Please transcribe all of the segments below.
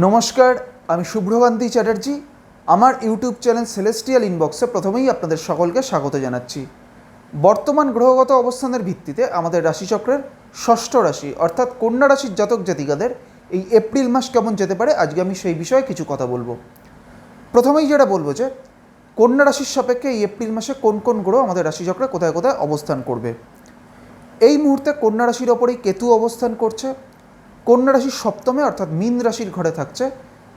নমস্কার, আমি শুভ্রকান্তি চ্যাটার্জি। আমার ইউটিউব চ্যানেল সেলেস্টিয়াল ইনবক্সে প্রথমেই আপনাদের সকলকে স্বাগত জানাচ্ছি। বর্তমান গ্রহগত অবস্থানের ভিত্তিতে আমাদের রাশিচক্রের ষষ্ঠ রাশি, অর্থাৎ কন্যা রাশির জাতক জাতিকাদের এই এপ্রিল মাস কেমন যেতে পারে, আজকে আমি সেই বিষয়ে কিছু কথা বলব। প্রথমেই যেটা বলব যে, কন্যা রাশির সাপেক্ষে এই এপ্রিল মাসে কোন কোন গ্রহ আমাদের রাশিচক্রে কোথায় কোথায় অবস্থান করবে? এই মুহূর্তে কন্যা রাশির ওপরেই কেতু অবস্থান করছে কন্যা রাশির সপ্তমে, অর্থাৎ মীন রাশির ঘরে থাকছে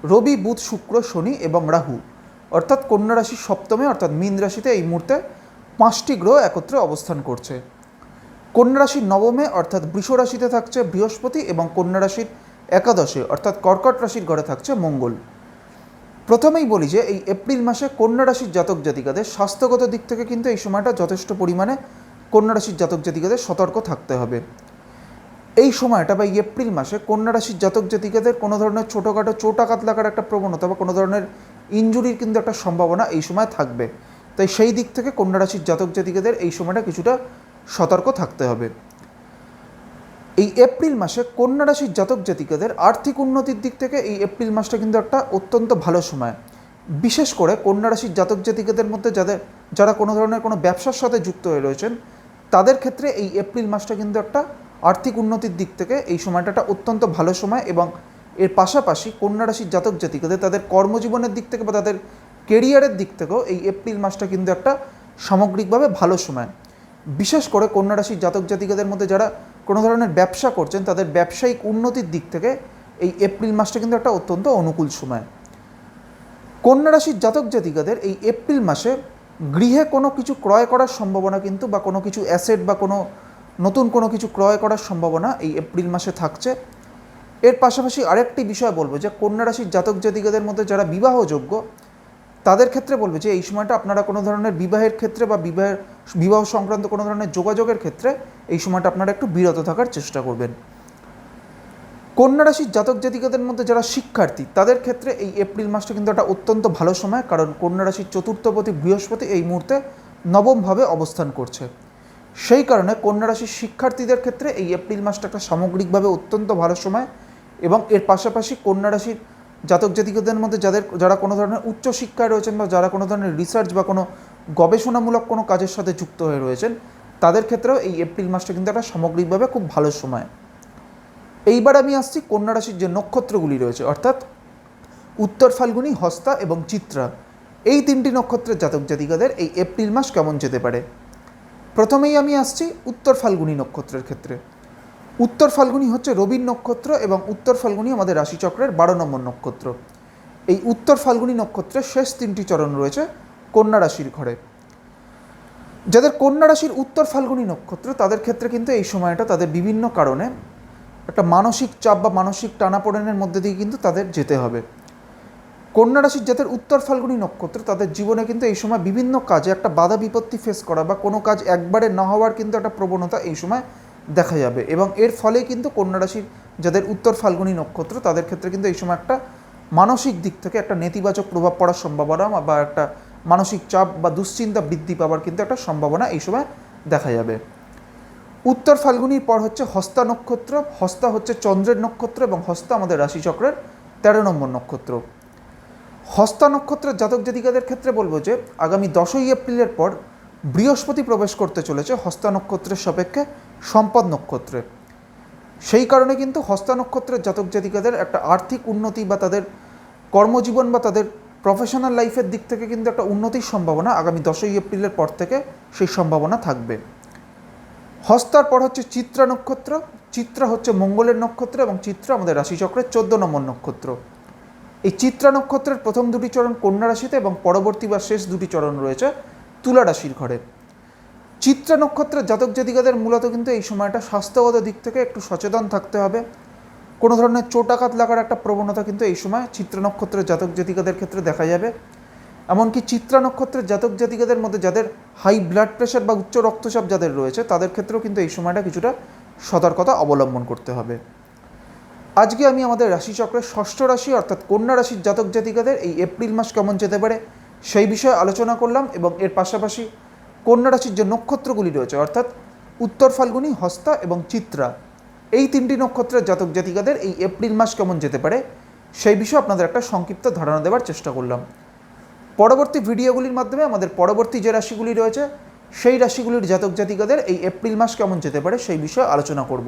রবি, বুধ, শুক্র, শনি এবং রাহু। অর্থাৎ কন্যা রাশির সপ্তমে, অর্থাৎ মীন রাশিতে এই মুহূর্তে পাঁচটি গ্রহ একত্রে অবস্থান করছে। কন্যা রাশির নবমে, অর্থাৎ বৃষ রাশিতে থাকছে বৃহস্পতি এবং কন্যা রাশির একাদশে, অর্থাৎ কর্কট রাশির ঘরে থাকছে মঙ্গল। প্রথমেই বলি যে, এই এপ্রিল মাসে কন্যা রাশির জাতক জাতিকাদের স্বাস্থ্যগত দিক থেকে কিন্তু এই সময়টা যথেষ্ট পরিমাণে কন্যা রাশির জাতক জাতিকাদের সতর্ক থাকতে হবে। এই সময়টা বা এপ্রিল মাসে কন্যা রাশির জাতক জাতিকাদের কোনো ধরনের ছোটোখাটো চোটাঘাত লাগার একটা প্রবণতা বা কোনো ধরনের ইঞ্জুরির কিন্তু একটা সম্ভাবনা এই সময় থাকবে। তাই সেই দিক থেকে কন্যা রাশির জাতক জাতিকাদের এই সময়টা কিছুটা সতর্ক থাকতে হবে। এই এপ্রিল মাসে কন্যা রাশির জাতক জাতিকাদের আর্থিক উন্নতির দিক থেকে এই এপ্রিল মাসটা কিন্তু একটা অত্যন্ত ভালো সময়। বিশেষ করে কন্যা রাশির জাতক জাতিকাদের মধ্যে যাদের যারা কোনো ধরনের কোনো ব্যবসার সাথে যুক্ত হয়ে রয়েছেন, তাদের ক্ষেত্রে এই এপ্রিল মাসটা কিন্তু একটা আর্থিক উন্নতির দিক থেকে এই সময়টা অত্যন্ত ভালো সময় এবং এর পাশাপাশি কন্যা রাশির জাতক জাতিকাদের তাদের কর্মজীবনের দিক থেকে বা তাদের কেরিয়ারের দিক থেকেও এই এপ্রিল মাসটা কিন্তু একটা সামগ্রিকভাবে ভালো সময়। বিশেষ করে কন্যা রাশির জাতক জাতিকাদের মধ্যে যারা কোনো ধরনের ব্যবসা করছেন, তাদের ব্যবসায়িক উন্নতির দিক থেকে এই এপ্রিল মাসটা কিন্তু একটা অত্যন্ত অনুকূল সময়। কন্যা রাশির জাতক জাতিকাদের এই এপ্রিল মাসে গৃহে কোনো কিছু ক্রয় করার সম্ভাবনা কিন্তু বা কোনো কিছু অ্যাসেট বা কোনো নতুন কোনো কিছু ক্রয় করার সম্ভাবনা এই এপ্রিল মাসে থাকছে। এর পাশাপাশি আরেকটি বিষয় বলব যে, কন্যা রাশির জাতক জাতিকাদের মধ্যে যারা বিবাহযোগ্য, তাদের ক্ষেত্রে বলব যে, এই সময়টা আপনারা কোনো ধরনের বিবাহের ক্ষেত্রে বা বিবাহের বিবাহ সংক্রান্ত কোনো ধরনের যোগাযোগের ক্ষেত্রে এই সময়টা আপনারা একটু বিরত থাকার চেষ্টা করবেন। কন্যা রাশির জাতক জাতিকাদের মধ্যে যারা শিক্ষার্থী, তাদের ক্ষেত্রে এই এপ্রিল মাসটা কিন্তু একটা অত্যন্ত ভালো সময়, কারণ কন্যা রাশির চতুর্থপতি বৃহস্পতি এই মুহূর্তে নবমভাবে অবস্থান করছে। সেই কারণে কন্যা রাশির শিক্ষার্থীদের ক্ষেত্রে এই এপ্রিল মাসটা একটা সামগ্রিকভাবে অত্যন্ত ভালো সময় এবং এর পাশাপাশি কন্যা রাশির জাতক জাতিকাদের মধ্যে যাদের, যারা কোনো ধরনের উচ্চশিক্ষায় রয়েছেন বা যারা কোনো ধরনের রিসার্চ বা কোনো গবেষণামূলক কোনো কাজের সাথে যুক্ত হয়ে রয়েছেন, তাদের ক্ষেত্রেও এই এপ্রিল মাসটা কিন্তু একটা সামগ্রিকভাবে খুব ভালো সময়। এইবার আমি আসছি কন্যা রাশির যে নক্ষত্রগুলি রয়েছে, অর্থাৎ উত্তর ফাল্গুনি, হস্তা এবং চিত্রা। এই তিনটি নক্ষত্রের জাতক জাতিকাদের এই এপ্রিল মাস কেমন যেতে পারে? প্রথমেই আমি আসছি উত্তর ফাল্গুনি নক্ষত্রের ক্ষেত্রে। উত্তর ফাল্গুনি হচ্ছে রবির নক্ষত্র এবং উত্তর ফাল্গুনি আমাদের রাশিচক্রের বারো নম্বর নক্ষত্র। এই উত্তর ফাল্গুনি নক্ষত্রের শেষ তিনটি চরণ রয়েছে কন্যা রাশির ঘরে। যাদের কন্যা রাশির উত্তর ফাল্গুনি নক্ষত্র, তাদের ক্ষেত্রে কিন্তু এই সময়টা তাদের বিভিন্ন কারণে একটা মানসিক চাপ বা মানসিক টানাপোড়েনের মধ্যে দিয়ে কিন্তু তাদের যেতে হবে। কন্যা রাশির যাদের উত্তর ফাল্গুনি নক্ষত্র, তাদের জীবনে কিন্তু এই সময় বিভিন্ন কাজে একটা বাধা বিপত্তি ফেস করা বা কোনো কাজ একবারে না হওয়ার কিন্তু একটা প্রবণতা এই সময় দেখা যাবে। এবং এর ফলে কিন্তু কন্যা রাশির যাদের উত্তর ফাল্গুনি নক্ষত্র, তাদের ক্ষেত্রে কিন্তু এই সময় একটা মানসিক দিক থেকে একটা নেতিবাচক প্রভাব পড়ার সম্ভাবনা বা একটা মানসিক চাপ বা দুশ্চিন্তা বৃদ্ধি পাওয়ার কিন্তু একটা সম্ভাবনা এই সময় দেখা যাবে। উত্তর ফাল্গুনির পর হচ্ছে হস্তা নক্ষত্র, হস্তা হচ্ছে চন্দ্রের নক্ষত্র এবং হস্তা আমাদের রাশিচক্রের তেরো নম্বর নক্ষত্র। হস্তা নক্ষত্রের জাতক জাতিকাদের ক্ষেত্রে বলব যে, আগামী দশই এপ্রিলের পর বৃহস্পতি প্রবেশ করতে চলেছে হস্তা নক্ষত্রের সাপেক্ষে সম্পদ নক্ষত্রে। সেই কারণে কিন্তু হস্তা নক্ষত্রের জাতক জাতিকাদের একটা আর্থিক উন্নতি বা তাদের কর্মজীবন বা তাদের প্রফেশনাল লাইফের দিক থেকে কিন্তু একটা উন্নতির সম্ভাবনা আগামী দশই এপ্রিলের পর থেকে সেই সম্ভাবনা থাকবে। হস্তার পর হচ্ছে চিত্রা নক্ষত্র, চিত্রা হচ্ছে মঙ্গলের নক্ষত্র এবং চিত্রা আমাদের রাশিচক্রের চোদ্দ নম্বর নক্ষত্র। এই চিত্রা নক্ষত্রের প্রথম দুটি চরণ কন্যা রাশিতে এবং পরবর্তী বা শেষ দুটি চরণ রয়েছে তুলা রাশির ঘরে। চিত্রা নক্ষত্রের জাতক জাতিকাদের মূলত কিন্তু এই সময়টা স্বাস্থ্যগত দিক থেকে একটু সচেতন থাকতে হবে। কোনো ধরনের চোটাঘাত লাগার একটা প্রবণতা কিন্তু এই সময় চিত্রা নক্ষত্রের জাতক জাতিকাদের ক্ষেত্রে দেখা যাবে। এমনকি চিত্রা নক্ষত্রের জাতক জাতিকাদের মধ্যে যাদের হাই ব্লাড প্রেশার বা উচ্চ রক্তচাপ যাদের রয়েছে, তাদের ক্ষেত্রেও কিন্তু এই সময়টা কিছুটা সতর্কতা অবলম্বন করতে হবে। আজকে আমি আমাদের রাশিচক্রের ষষ্ঠ রাশি, অর্থাৎ কন্যা রাশির জাতক জাতিকাদের এই এপ্রিল মাস কেমন যেতে পারে সেই বিষয়ে আলোচনা করলাম এবং এর পাশাপাশি কন্যা রাশির যে নক্ষত্রগুলি রয়েছে, অর্থাৎ উত্তর ফাল্গুনি, হস্তা এবং চিত্রা, এই তিনটি নক্ষত্রের জাতক জাতিকাদের এই এপ্রিল মাস কেমন যেতে পারে সেই বিষয়ে আপনাদের একটা সংক্ষিপ্ত ধারণা দেওয়ার চেষ্টা করলাম। পরবর্তী ভিডিওগুলির মাধ্যমে আমাদের পরবর্তী যে রাশিগুলি রয়েছে, সেই রাশিগুলির জাতক জাতিকাদের এই এপ্রিল মাস কেমন যেতে পারে সেই বিষয়ে আলোচনা করব।